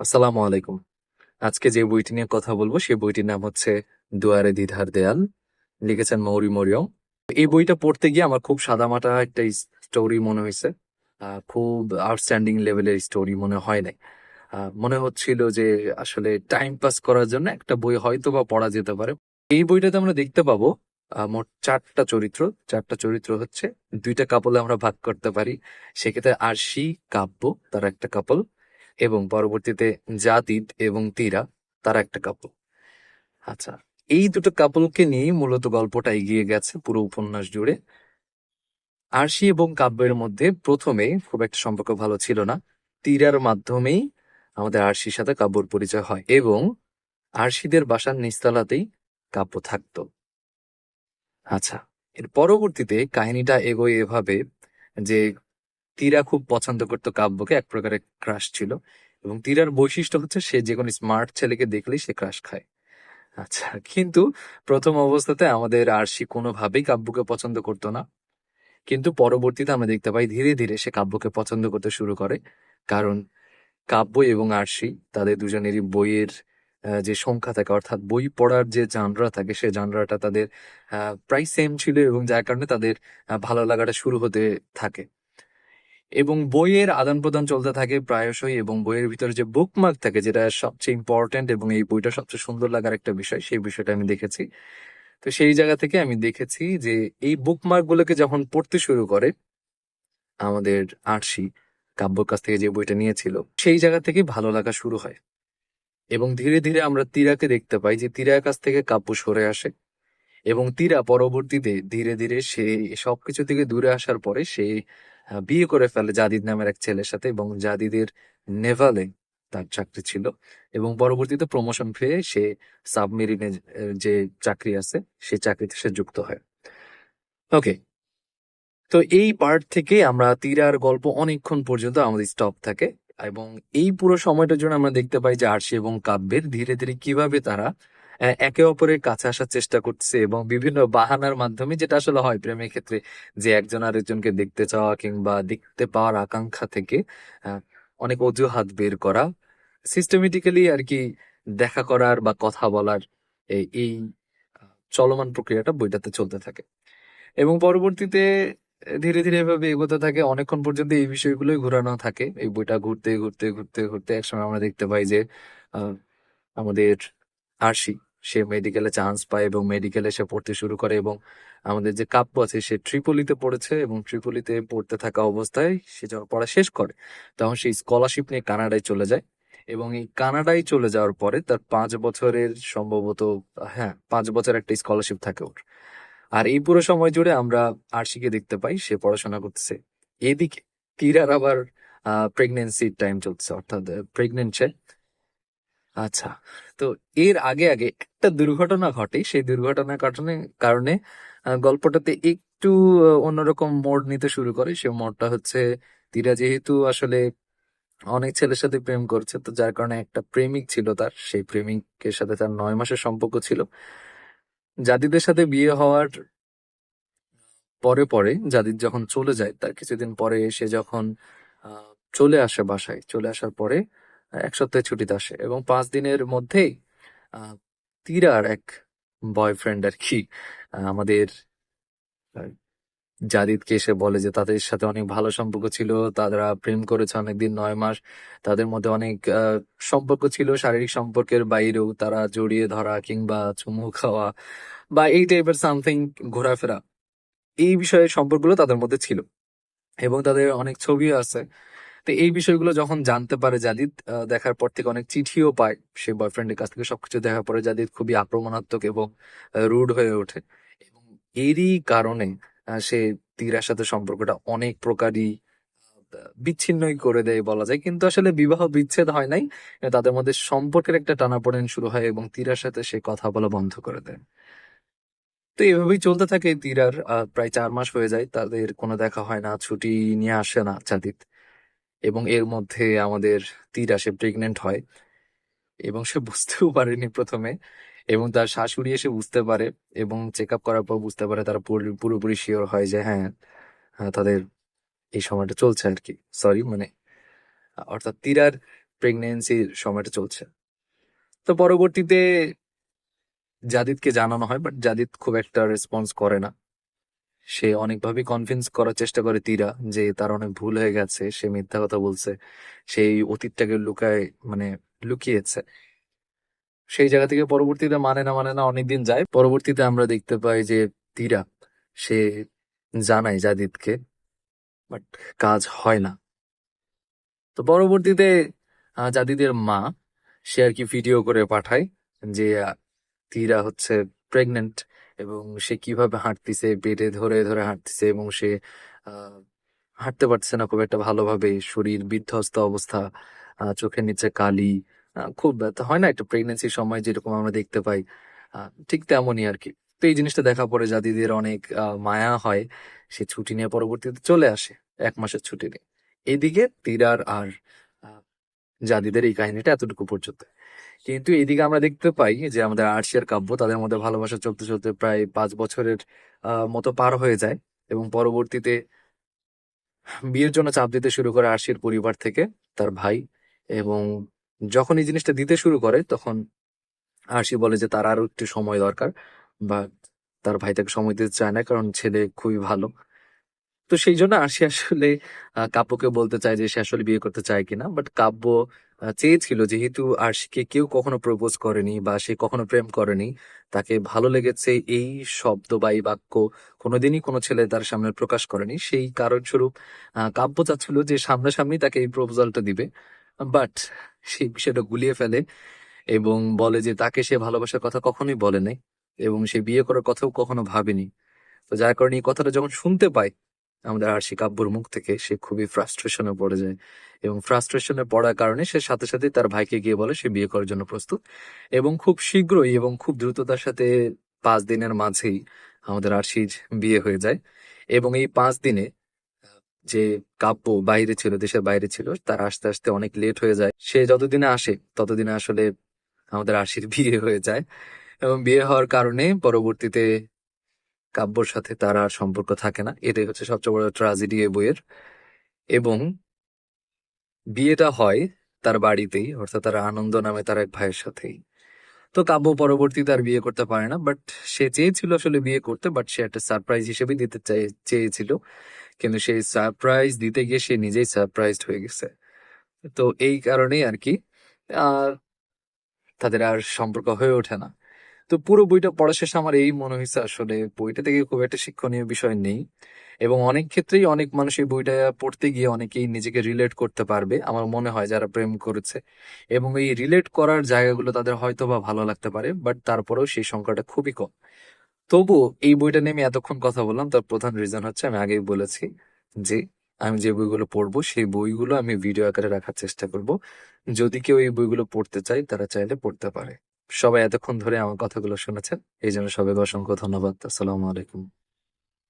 আসসালামু আলাইকুম। আজকে যে বইটি নিয়ে কথা বলব সেই বইটির নাম হচ্ছে দুয়ারে দ্বিধার দেয়াল। লিখেছেন মৌরি মরিয়ম। এই বইটা পড়তে গিয়ে আমার খুব সাদামাটা একটা স্টোরি মনে হয়েছে। খুব আউটস্ট্যান্ডিং লেভেলের স্টোরি মনে হয় নাই। মনে হচ্ছিল যে আসলে টাইম পাস করার জন্য একটা বই হয়তো বা পড়া যেতে পারে। এই বইটাতে আমরা দেখতে পাবো মোট চারটা চরিত্র। চারটা চরিত্র হচ্ছে, দুইটা কাপলে আমরা ভাগ করতে পারি। সেক্ষেত্রে আরশি কাব্য, তার একটা কাপল এবং পরবর্তীতে জাদিদ এবং তীরা, তারা একটা কাপল আচ্ছা এই দুটো কাপলকে নিয়ে মূলত গল্পটা এগিয়ে গেছে পুরো উপন্যাস জুড়ে। আরশি এবং কাব্যের মধ্যে প্রথমে খুব একটা সম্পর্ক ভালো ছিল না। তীরার মাধ্যমেই আমাদের আরশির সাথে কাব্যর পরিচয় হয় এবং আরশিদের বাসার নিস্তালাতেই কাব্য থাকতো। আচ্ছা এর পরবর্তীতে কাহিনীটা এগোয় এভাবে যে তীরা খুব পছন্দ করতো কাব্যকে, এক প্রকারের ক্রাশ ছিল। এবং তীরার বৈশিষ্ট্য হচ্ছে সে যে কোনো স্মার্ট ছেলেকে দেখলেই সে ক্রাশ খায়। আচ্ছা কিন্তু প্রথম অবস্থাতে আমাদের আরশি কোনোভাবেই কাব্যকে পছন্দ করতো না। কিন্তু পরবর্তীতে আমরা দেখতে পাই ধীরে ধীরে সে কাব্যকে পছন্দ করতে শুরু করে। কারণ কাব্য এবং আরশি তাদের দুজনেরই বইয়ের যে সংখ্যা থাকে, অর্থাৎ বই পড়ার যে জানরা থাকে, সে জানরাটা তাদের প্রায় সেম ছিল এবং যার কারণে তাদের ভালো লাগাটা শুরু হতে থাকে। এবং বইয়ের আদান প্রদান চলতে থাকে প্রায়শই এবং বইয়ের ভিতরে যে বুকমার্ক থাকে যেটা সবচেয়ে ইম্পর্টেন্ট এবং এই বইটা সবচেয়ে সুন্দর লাগার একটা বিষয়, সেই বিষয়টা আমি দেখেছি। তো সেই জায়গা থেকে আমি দেখেছি যে এই বুকমার্ক গুলোকে যখন পড়তে শুরু করে, আমাদের আরশি কাব্যর কাছ থেকে যে বইটা নিয়েছিল, সেই জায়গা থেকে ভালো লাগা শুরু হয়। এবং ধীরে ধীরে আমরা তীরাকে দেখতে পাই যে তীরার কাছ থেকে কাব্য সরে আসে এবং তীরা পরবর্তীতে ধীরে ধীরে সে সবকিছু থেকে দূরে আসার পরে সে বিয়ে করে ফেলে জাদিদ নামের এক ছেলের সাথে এবং জাদিদের নেভালে তার চাকরি ছিল এবং পরবর্তীতে প্রমোশন পেয়ে সে সাবমেরিনে যে চাকরি আছে সেই চাকরিতে সে যুক্ত হয়। ওকে তো এই পার্ট থেকে আমরা তীরার গল্প অনেকক্ষণ পর্যন্ত আমাদের স্টপ থাকে এবং এই পুরো সময়টার জন্য আমরা দেখতে পাই যে আরশি এবং কাব্যের ধীরে ধীরে কীভাবে তারা একে অপরের কাছে আসার চেষ্টা করছে এবং বিভিন্ন বাহানার মাধ্যমে যেটা আসলে হয় প্রেমের ক্ষেত্রে, যে একজন আরেকজনকে দেখতে চাওয়া কিংবা দেখতে পাওয়ার আকাঙ্ক্ষা থেকে অনেক অজুহাত বের করা সিস্টেমেটিক্যালি আর কি দেখা করার বা কথা বলার এই চলমান প্রক্রিয়াটা বইটাতে চলতে থাকে। এবং পরবর্তীতে ধীরে ধীরে এভাবে এগোতে থাকে, অনেকক্ষণ পর্যন্ত এই বিষয়গুলোই ঘোরানো থাকে। এই বইটা ঘুরতে ঘুরতে ঘুরতে ঘুরতে একসময় আমরা দেখতে পাই যে আমাদের আরশি সে মেডিকেলে চান্স পায় এবং মেডিকেলে সে পড়তে শুরু করে এবং আমাদের যে কাব্য আছে সে ট্রিপলিতে পড়েছে এবং ট্রিপলিতে পড়তে থাকা অবস্থায় সে যখন পড়া শেষ করে, তখন সে স্কলারশিপ নিয়ে কানাডায় চলে যায় এবং এই কানাডায় চলে যাওয়ার পরে তার পাঁচ বছরের সম্ভবত হ্যাঁ পাঁচ বছর একটা স্কলারশিপ থাকে ওর। আর এই পুরো সময় জুড়ে আমরা আরশিকে দেখতে পাই, সে পড়াশোনা করতেছে। এদিকে তীরার আবার প্রেগনেন্সির টাইম চলছে অর্থাৎ প্রেগনেন্ট আচ্ছা তো এর আগে আগে একটা দুর্ঘটনা ঘটে। সেই দুর্ঘটনার কারণে কারণে গল্পটাতে একটু অন্যরকম মোড় নিতে শুরু করে। সে মোড়টা হচ্ছে, তীরা যেহেতু আসলে অনেক ছেলের সাথে প্রেম করছে, তো যার কারণে একটা প্রেমিক ছিল তার। সেই প্রেমিকের সাথে তার নয় মাসের সম্পর্ক ছিল। জাদিদের সাথে বিয়ে হওয়ার পরে পরে জাদিদ যখন চলে যায়, তার কিছুদিন পরে সে যখন চলে আসে বাসায়, চলে আসার পরে এক সপ্তাহে ছুটিতে আসে এবং পাঁচ দিনের মধ্যেই তীরার এক বয়ফ্রেন্ড আর কি আমাদের জাদিদকে এসে বলে যে তাদের সাথে অনেক ভালো সম্পর্ক ছিল, তারা প্রেম করেছে অনেকদিন, নয় মাস, তাদের মধ্যে অনেক সম্পর্ক ছিল, শারীরিক সম্পর্কের বাইরেও তারা জড়িয়ে ধরা কিংবা চুমু খাওয়া বা এই টাইপের সামথিং ঘোরাফেরা, এই বিষয়ে সম্পর্কগুলো তাদের মধ্যে ছিল এবং তাদের অনেক ছবিও আছে। তো এই বিষয়গুলো যখন জানতে পারে জাদিদ দেখার পর থেকে অনেক চিঠিও পায় সে বয়ফ্রেন্ডের কাছ থেকে। সবকিছু দেখার পরে জাদিদ খুবই আক্রমণাত্মক এবং রুড হয়ে ওঠে। এবং এরই কারণে সে তীরার সাথে সম্পর্কটা অনেক প্রকারই বিচ্ছিন্নই করে দেয় বলা যায়। কিন্তু আসলে বিবাহ বিচ্ছেদ হয় নাই তাদের মধ্যে সম্পর্কের একটা টানাপোড়েন শুরু হয় এবং তীরার সাথে সে কথা বলা বন্ধ করে দেয়। তো এভাবেই চলতে থাকে তীরার প্রায় চার মাস হয়ে যায়। তাদের কোনো দেখা হয় না, ছুটি নিয়ে আসে না জাদিদ। এবং এর মধ্যে আমাদের তীরা সে প্রেগনেন্ট হয় এবং সে বুঝতেও পারেনি প্রথমে এবং তার শাশুড়ি এসে বুঝতে পারে এবং চেক আপ করার পর বুঝতে পারে তারা পুরো- পুরোপুরি শিওর হয় যে হ্যাঁ হ্যাঁ, তাদের এই সময়টা চলছে আর কি। সরি মানে অর্থাৎ তীরার প্রেগনেন্সির সময়টা চলছে। তো পরবর্তীতে জাদিদকে জানানো হয় বাট জাদিদ খুব একটা রেসপন্স করে না। সে অনেকভাবে কনভিন্স করার চেষ্টা করে তীরা যে তার অনেক ভুল হয়ে গেছে, সে মিথ্যা কথা বলছে, সেই অতীতটাকে লুকায় মানে লুকিয়েছে। সেই জায়গা থেকে পরবর্তীতে মানে না মানে না অনেকদিন যায়। পরবর্তীতে আমরা দেখতে পাই যে তীরা, সে জানায় জাদিদকে, বাট কাজ হয় না। তো পরবর্তীতে জাদিদের মা, সে আর কি ভিডিও করে পাঠায় যে তীরা হচ্ছে প্রেগনেন্ট এবং সে কীভাবে হাঁটতিছে বেডে ধরে ধরে হাঁটতিছে এবং সে হাঁটতে পারছে না খুব একটা ভালোভাবে। শরীর বিধ্বস্ত অবস্থা চোখের নিচে কালি খুব ব্যথা। হয় না একটা প্রেগনেন্সির সময় যেরকম আমরা দেখতে পাই ঠিক তেমনই আর কি তো এই জিনিসটা দেখা পরে জাদিদের অনেক মায়া হয়। সে ছুটি নিয়ে পরবর্তীতে চলে আসে, এক মাসের ছুটি নিয়ে। এদিকে তীরার আর জাদিদের এই কাহিনীটা এতটুকু পর্যন্ত। কিন্তু এদিকে আমরা দেখতে পাই যে আমাদের আরশি কাব্য তাদের মধ্যে ভালোবাসা চলতে চলতে প্রায় পাঁচ বছরের মতো পার হয়ে যায় এবং পরবর্তীতে বিয়ের জন্য চাপ দিতে শুরু করে আরশির পরিবার থেকে তার ভাই এবং যখন এই জিনিসটা দিতে শুরু করে তখন আরশি বলে যে তার আরও একটু সময় দরকার বা তার ভাই তাকে সময় দিতে চায় না কারণ ছেলে খুবই ভালো। তো সেই জন্য আরশি আসলে কাব্যকে বলতে চায় যে সে আসলে বিয়ে করতে চায় কিনা বাট কাব্য চেয়েছিল যেহেতু আর আরশিকে কেউ কখনো প্রপোজ করেনি বা সে কখনো প্রেম করেনি, তাকে ভালো লেগেছে এই শব্দ বা এই বাক্য কোনোদিনই কোনো ছেলে তার সামনে প্রকাশ করেনি। সেই কারণস্বরূপ কাব্য চাচ্ছিল যে সামনাসামনি তাকে এই প্রপোজালটা দিবে, বাট সেই বিষয়টা গুলিয়ে ফেলে এবং বলে যে তাকে সে ভালোবাসার কথা কখনোই বলে নাই এবং সে বিয়ে করার কথাও কখনো ভাবেনি। তো যার কারণে এই কথাটা যখন শুনতে পায় আমাদের আরশি কাব্যর মুখ থেকে সে খুবই ফ্রাস্ট্রেশনে পড়ে যায় এবং ফ্রাস্ট্রেশনে পড়ার কারণে সে সাথে সাথে তার ভাইকে গিয়ে বলে সে বিয়ে করার জন্য প্রস্তুত এবং খুব শীঘ্রই এবং খুব দ্রুততার সাথে পাঁচ দিনের মাঝেই আমাদের আরশির বিয়ে হয়ে যায় এবং এই পাঁচ দিনে, যে কাব্য বাইরে ছিল, দেশের বাইরে ছিল, তার আস্তে আস্তে অনেক লেট হয়ে যায়। সে যতদিনে আসে, ততদিনে আসলে আমাদের আশির বিয়ে হয়ে যায় এবং বিয়ে হওয়ার কারণে পরবর্তীতে কাব্যর সাথে তার আর সম্পর্ক থাকে না। এটাই হচ্ছে সবচেয়ে বড় ট্রাজেডি এই বইয়ের। এবং বিয়েটা হয় তার বাড়িতেই, অর্থাৎ তার আনন্দ নামে তার এক ভাইয়ের সাথেই। তো কাব্য পরবর্তীতে আর বিয়ে করতে পারে না বাট সে চেয়েছিল আসলে বিয়ে করতে বাট সে একটা সারপ্রাইজ হিসেবে দিতে চেয়েছিল। কিন্তু সেই সারপ্রাইজ দিতে গিয়ে সে নিজেই সারপ্রাইজড হয়ে গেছে। তো এই কারণেই আর কি আহ তাদের আর সম্পর্ক হয়ে ওঠে না। তো পুরো বইটা পড়া শেষে আমার এই মনে হয়েছে আসলে বইটা থেকে খুব একটা শিক্ষণীয় বিষয় নেই। এবং অনেক ক্ষেত্রেই অনেক মানুষ এই বইটা পড়তে গিয়ে অনেকেই নিজেকে রিলেট করতে পারবে, আমার মনে হয় যারা প্রেম করেছে। এবং এই রিলেট করার জায়গাগুলো তাদের হয়তো বা ভালো লাগতে পারে বাট তারপরেও সেই সংখ্যাটা খুবই কম। তবুও এই বইটা নিয়ে আমি এতক্ষণ কথা বললাম, তার প্রধান রিজন হচ্ছে আমি আগেই বলেছি যে আমি যে বইগুলো পড়ব সেই বইগুলো আমি ভিডিও আকারে রাখার চেষ্টা করব। যদি কেউ এই বইগুলো পড়তে চায়, তারা চাইলে পড়তে পারে। সবাই এতক্ষণ ধরে আমার কথাগুলো শুনেছেন। এই জন্য সবাইকে অসংখ্য ধন্যবাদ। আসসালামু আলাইকুম।